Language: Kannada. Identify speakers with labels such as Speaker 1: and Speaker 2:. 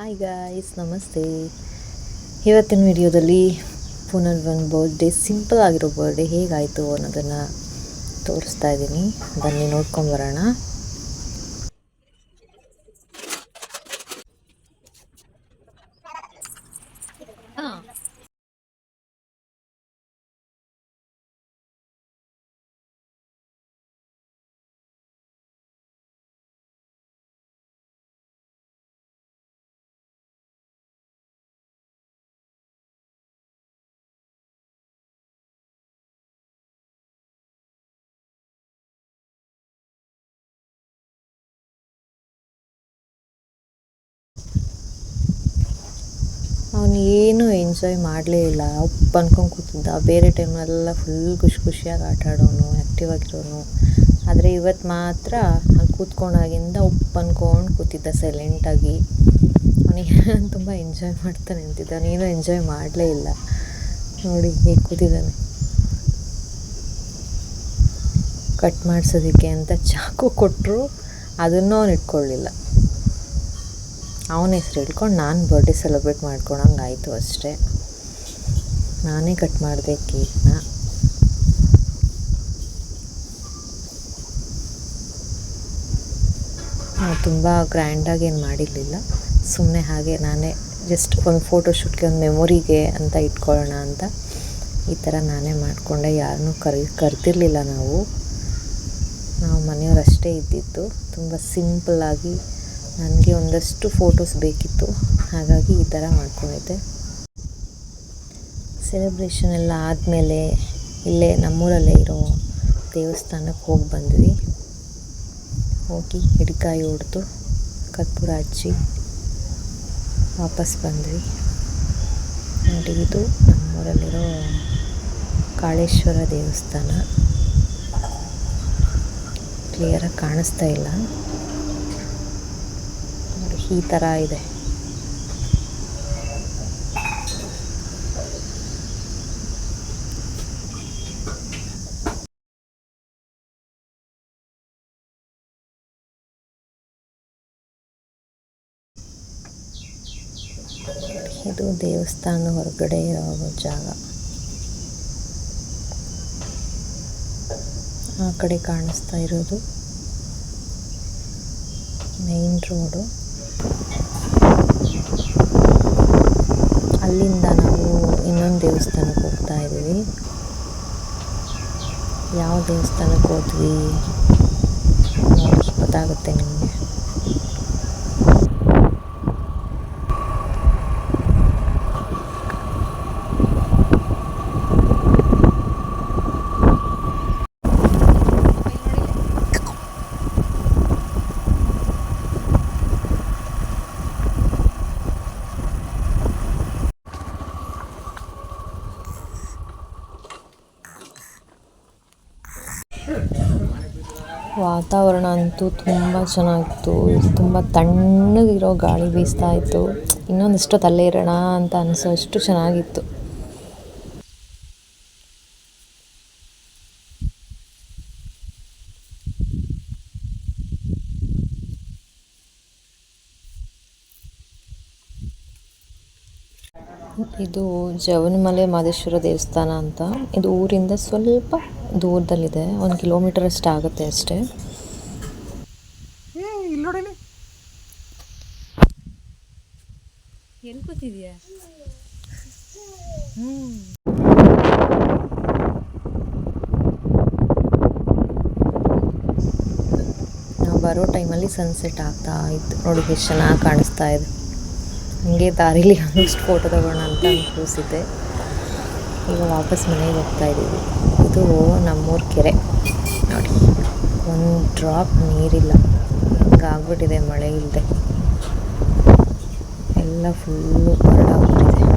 Speaker 1: ಹಾಯ್ ಗಾಯ್ಸ್ ನಮಸ್ತೆ. ಇವತ್ತಿನ ವಿಡಿಯೋದಲ್ಲಿ ಪುನರ್ ಒಂದು ಬರ್ಡೇ ಸಿಂಪಲ್ ಆಗಿರೋ ಬರ್ಡೇ ಹೇಗಾಯಿತು ಅನ್ನೋದನ್ನು ತೋರಿಸ್ತಾ ಇದ್ದೀನಿ. ಬನ್ನಿ ನೋಡ್ಕೊಂಬರೋಣ ಅವನು ಏನೂ ಎಂಜಾಯ್ ಮಾಡಲೇ ಇಲ್ಲ. ಉಪ್ಪು ಅನ್ಕೊಂಡು ಕೂತಿದ್ದ. ಬೇರೆ ಟೈಮಲ್ಲೆಲ್ಲ ಫುಲ್ ಖುಷಿ ಖುಷಿಯಾಗಿ ಆಟ ಆಡೋನು ಆ್ಯಕ್ಟಿವ್ ಆಗಿರೋನು. ಆದರೆ ಇವತ್ತು ಮಾತ್ರ ಅಲ್ಲಿ ಕೂತ್ಕೊಂಡಾಗಿಂದ ಉಪ್ಪು ಅನ್ಕೊಂಡು ಕೂತಿದ್ದ ಸೈಲೆಂಟಾಗಿ ಅವನಿಗೆ ತುಂಬ ಎಂಜಾಯ್ ಮಾಡ್ತಾನೆ ಅಂತಿದ್ದ ನೀನು ಎಂಜಾಯ್ ಮಾಡಲೇ ಇಲ್ಲ. ನೋಡಿ, ಹೇಗೆ ಕೂತಿದ್ದಾನೆ. ಕಟ್ ಮಾಡಿಸೋದಕ್ಕೆ ಅಂತ ಚಾಕು ಕೊಟ್ಟರು ಅದನ್ನು ಅವನು ಇಟ್ಕೊಳ್ಳಿಲ್ಲ ಅವನ ಹೆಸ್ರು ಹೇಳ್ಕೊಂಡು ನಾನು ಬರ್ಡೇ ಸೆಲೆಬ್ರೇಟ್ ಮಾಡ್ಕೊಳಂಗೆ ಆಯಿತು ಅಷ್ಟೇ. ನಾನೇ ಕಟ್ ಮಾಡಿದೆ ಕೇಕ್ನ ತುಂಬ ಗ್ರ್ಯಾಂಡಾಗಿ ಏನು ಮಾಡಿರಲಿಲ್ಲ. ಸುಮ್ಮನೆ ಹಾಗೆ ನಾನೇ ಜಸ್ಟ್ ಒಂದು ಫೋಟೋ ಶೂಟ್ಗೆ ಒಂದು ಮೆಮೊರಿಗೆ ಅಂತ ಇಟ್ಕೊಳ್ಳೋಣ ಅಂತ ಈ ಥರ ನಾನೇ ಮಾಡಿಕೊಂಡೆ. ಯಾರನ್ನೂ ಕರಿ, ಕರೆದಿರಲಿಲ್ಲ ನಾವು. ನಾವು ಮನೆಯವರಷ್ಟೇ ಇದ್ದಿದ್ದು. ತುಂಬ ಸಿಂಪಲ್ಲಾಗಿ ನನಗೆ ಒಂದಷ್ಟು ಫೋಟೋಸ್ ಬೇಕಿತ್ತು. ಹಾಗಾಗಿ ಈ ಥರ ಮಾಡ್ಕೊಂಡಿದ್ದೆ. ಸೆಲೆಬ್ರೇಷನ್ ಎಲ್ಲ ಆದಮೇಲೆ ಇಲ್ಲೇ ನಮ್ಮೂರಲ್ಲೇ ಇರೋ ದೇವಸ್ಥಾನಕ್ಕೆ ಹೋಗಿ ಬಂದ್ವಿ. ಹೋಗಿ ಹಿಡಿಕಾಯಿ ಹೊಡೆದು ಕರ್ಪೂರ ಹಚ್ಚಿ ವಾಪಸ್ ಬಂದ್ವಿ. ನೋಡಿ, ಇದು ನಮ್ಮೂರಲ್ಲಿರೋ ಕಾಳೇಶ್ವರ ದೇವಸ್ಥಾನ. ಕ್ಲಿಯರಾಗಿ ಕಾಣಿಸ್ತಾ ಇಲ್ಲ. ಈ ಥರ ಇದೆ. ಇದು ದೇವಸ್ಥಾನ ಹೊರಗಡೆ ಇರೋ ಜಾಗ. ಆ ಕಡೆ ಕಾಣಿಸ್ತಾ ಇರೋದು ಮೇನ್ ರೋಡು ಅಲ್ಲಿಂದ ನಾವು ಇನ್ನೊಂದು ದೇವಸ್ಥಾನಕ್ಕೆ ಹೋಗ್ತಾ ಇದ್ದೀವಿ. ಯಾವ ದೇವಸ್ಥಾನಕ್ಕೆ ಹೋದ್ವಿ? ಗೊತ್ತಾಗುತ್ತೆ ನಿಮಗೆ. ವಾತಾವರಣ ಅಂತೂ ತುಂಬ ಚೆನ್ನಾಗಿತ್ತು. ತುಂಬ ತಣ್ಣಗಿರೋ ಗಾಳಿ ಬೀಸ್ತಾ ಇತ್ತು. ಇನ್ನೊಂದಿಷ್ಟು ಅಲ್ಲೇ ಇರೋಣ ಅಂತ ಅನಿಸೋ ಅಷ್ಟು ಚೆನ್ನಾಗಿತ್ತು. ಇದು ಜವನಮಲೆ ಮಾದೇಶ್ವರ ದೇವಸ್ಥಾನ ಅಂತ. ಇದು ಊರಿಂದ ಸ್ವಲ್ಪ ದೂರದಲ್ಲಿದೆ. ಒಂದು ಕಿಲೋಮೀಟರ್ ಅಷ್ಟು ಆಗುತ್ತೆ ಅಷ್ಟೇ. ಎಲ್ಲಿ ಕೂತಿದ್ಯಾ? ನಾವು ಬರೋ ಟೈಮಲ್ಲಿ ಸನ್ಸೆಟ್ ಆಗ್ತಾ ಇತ್ತು. ನೋಡಿ ಎಷ್ಟು ಚೆನ್ನಾಗಿ ಕಾಣಿಸ್ತಾ ಇದೆ. ಹಂಗೆ ದಾರಿಲಿ ಅಷ್ಟು ಫೋಟೋ ತಗೋಣ ಅಂತ ಅನ್ಕೋಸಿದ್ದೆ ಈಗ ವಾಪಸ್ ಮನೆಗೆ ಹೋಗ್ತಾ ಇದ್ದೀವಿ. ಇದು ನಮ್ಮೂರ ಕೆರೆ. ನೋಡಿ, ಒಂದು ಡ್ರಾಪ್ ನೀರಿಲ್ಲ. ಹಿಂಗಾಗ್ಬಿಟ್ಟಿದೆ ಮಳೆ ಇಲ್ಲದೆ ಎಲ್ಲ ಫುಲ್ಲು ಬರಡಾಗ್ಬಿಟ್ಟಿದೆ.